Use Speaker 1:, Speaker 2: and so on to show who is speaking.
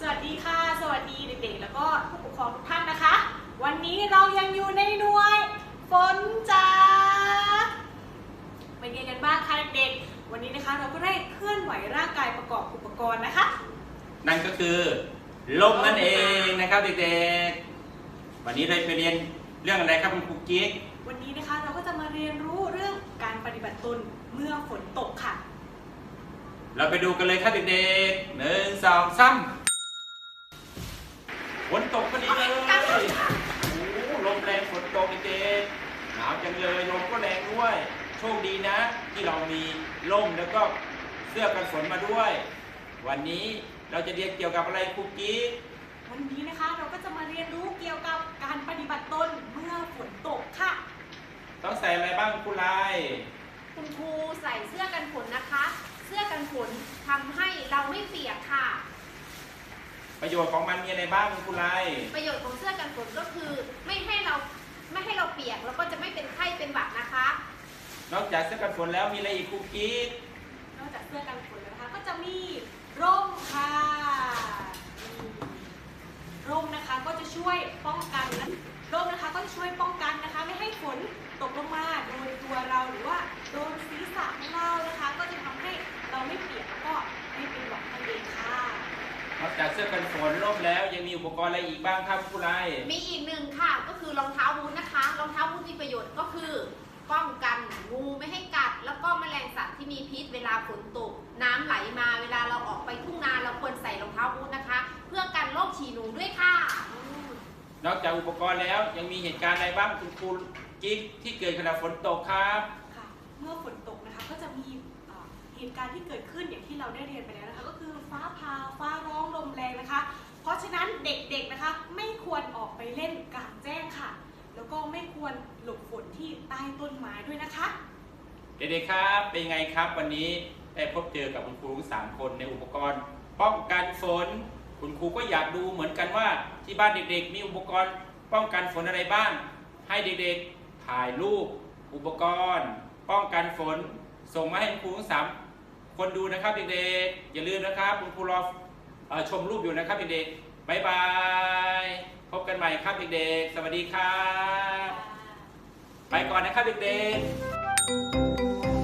Speaker 1: สวัสดีค่ะ สวัสดีเด็กๆ แล้วก็ผู้ปกครองทุกท่านนะคะ วันนี้เรายังอยู่ในหน่วย ฝนจ้าเป็นไงกันบ้างคะเด็กๆ วันนี้นะคะเราก็ได้เคลื่อนไหวร่างกายประกอบอุปกรณ์นะคะ
Speaker 2: นั่นก็คือลมนั่นเองนะครับเด็กๆ วันนี้เราไปเรียนเรื่องอะไรครับคุณครูกิ๊ก
Speaker 1: วันนี้นะคะเราก็จะมาเรียนรู้เรื่องการปฏิบัติตนเมื่อฝนตกค่ะ
Speaker 2: เราไปดูกันเลยครับเด็กๆหนึ่งสองสาม ฝนตกพอดีเลย
Speaker 1: การฝน
Speaker 2: โอ้โหลมแรงฝนตกเด็กๆหนาวจังเลยลมก็แรงด้วย โชคดีนะ ที่เรามีร่มแล้วก็เสื้อกันฝนมาด้วย วันนี้เราจะเรียนเกี่ยวกับอะไรครูกิ๊ก
Speaker 1: วันนี้นะคะเราก็จะมาเรียนรู้เกี่ยวกับการปฏิบัติตนเมื่อฝนตกค่ะ
Speaker 2: ต้องใส่อะไรบ้างครูลาย
Speaker 3: คุณครูใส่เสื้อกันฝนนะคะ เสื้อกันฝนทำให้เราไม่เปียกค่ะ
Speaker 2: ประโยชน์ของมันมีอะไรบ้างครูลาย
Speaker 3: ประโยชน์ของเสื้อกันฝนก็คือไม่ให้เราไม่ให้เราเปียกแล้วก็จะไม่เป็นไข้เป็นหวัดนะคะ
Speaker 2: นอกจากเสื้อกันฝนแล้วมีอะไรอีกครูกิ๊ก
Speaker 1: นอกจากเสื้อกันฝนแล้วนะคะก็จะมีร่มค่ะอืมร่มนะคะก็จะช่วยป้องกันนะร่มนะคะก็จะช่วยป้องกันนะคะ ไม่ให้ฝนตกลงมาโดนตัวเราหรือว่าโดนศีรษะของเรานะคะ ก็จะทำให้เราไม่เปียกแล้วก็ไม่เป็นหวัดนั่นเองค่ะ
Speaker 2: นอกจากเสื้อกันฝนร่มแล้ว ยังมีอุปกรณ์อะไรอีกบ้างครับครูลาย
Speaker 3: มีอีกหนึ่งค่ะ ก็คือรองเท้าบูทนะคะ รองเท้าบูทมีประโยชน์ก็คือ ป้องกันงูไม่ให้กัด แล้วก็แมลงสัตว์ที่มีพิษเวลาฝนตก น้ำไหลมาเวลาเราออกไปทุ่งนาเราควรใส่รองเท้าบูทนะคะ เพื่อกันโรคฉี่หนูด้วยค่ะ
Speaker 2: นอกจากอุปกรณ์แล้วยังมีเหตุการณ์อะไรบ้างคุณครูกิ๊กที่เกิดขณะฝนตกครับ
Speaker 1: ค่ะเมื่อฝนตกนะคะก็จะมีเอ่อเหตุการณ์ที่เกิดขึ้นอย่างที่เราได้เรียนไปแล้วนะคะ ก็คือฟ้าผ่า เล่นกลางแจ้งค่ะ แล้วก็ไม่ควรหลบฝนที่ใต้ต้นไม้ด้วยนะคะ
Speaker 2: เด็กๆครับ เป็นไงครับวันนี้ได้พบเจอกับคุณครูทั้งสามคนในอุปกรณ์ ป้องกันฝน คุณครูก็อยากดูเหมือนกันว่าที่บ้านเด็กๆ มีอุปกรณ์ป้องกันฝนอะไรบ้าง ให้เด็กๆถ่ายรูปอุปกรณ์ ป้องกันฝน ส่งมาให้คุณครูทั้งสามคนดูนะครับเด็กๆอย่าลืมนะครับคุณครูรอเอ่อชมรูปอยู่นะครับเด็กๆ บ๊ายบาย พบกันใหม่ครับเด็กๆ สวัสดีครับ ไปก่อนนะครับเด็กๆ